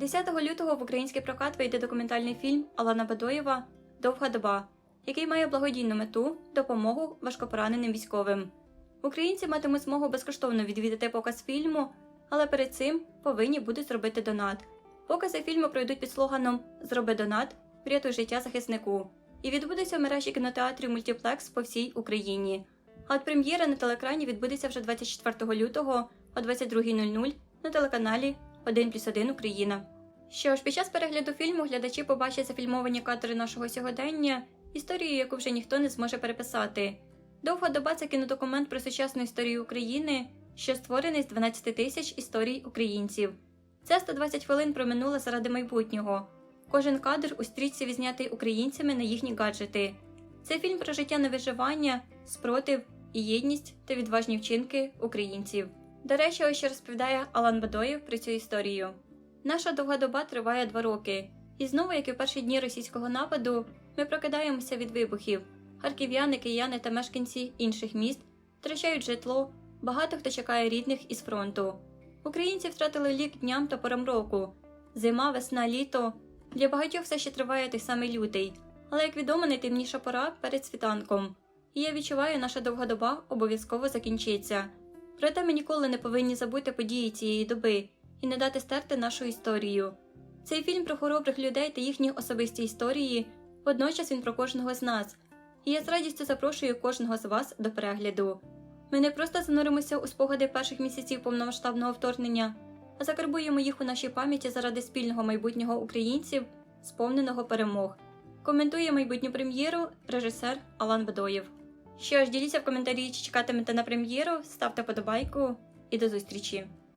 10 лютого в український прокат вийде документальний фільм Алана Бадоєва Довга доба, який має благодійну мету допомогу важкопораненим військовим. Українці матимуть змогу безкоштовно відвідати показ фільму, але перед цим повинні будуть зробити донат. Покази фільму пройдуть під слоганом Зроби донат, врятуй життя захиснику і відбудеться в мережі кінотеатрів Мультіплекс по всій Україні. А от прем'єра на телекрані відбудеться вже 24 лютого о 22.00 на телеканалі 1 плюс 1 Україна. Що ж, під час перегляду фільму глядачі побачать зафільмовані кадри нашого сьогодення, історію, яку вже ніхто не зможе переписати. Довга доба це кінодокумент про сучасну історію України, що створений з 12 тисяч історій українців. Це 120 хвилин про минуле заради майбутнього. Кожен кадр у стрічці відзнятий українцями на їхні гаджети. Це фільм про життя на виживання, спротив і єдність та відважні вчинки українців. До речі, ось що розповідає Алан Бадоєв про цю історію. Наша довга доба триває два роки, і знову, як і в перші дні російського нападу, ми прокидаємося від вибухів. Харків'яни, кияни та мешканці інших міст втрачають житло, багато хто чекає рідних із фронту. Українці втратили лік дням та порам року. Зима, весна, літо. Для багатьох все ще триває той самий лютий, але як відомо, найтемніша пора перед світанком. І я відчуваю, наша довга доба обов'язково закінчиться. Проте ми ніколи не повинні забути події цієї доби і не дати стерти нашу історію. Цей фільм про хоробрих людей та їхні особисті історії, водночас він про кожного з нас. І я з радістю запрошую кожного з вас до перегляду. Ми не просто зануримося у спогади перших місяців повномасштабного вторгнення, а закарбуємо їх у нашій пам'яті заради спільного майбутнього українців, сповненого перемог. Коментує майбутню прем'єру режисер Алан Бадоєв. Що ж, діліться в коментарі, чи чекатимете на прем'єру, ставте подобайку і до зустрічі!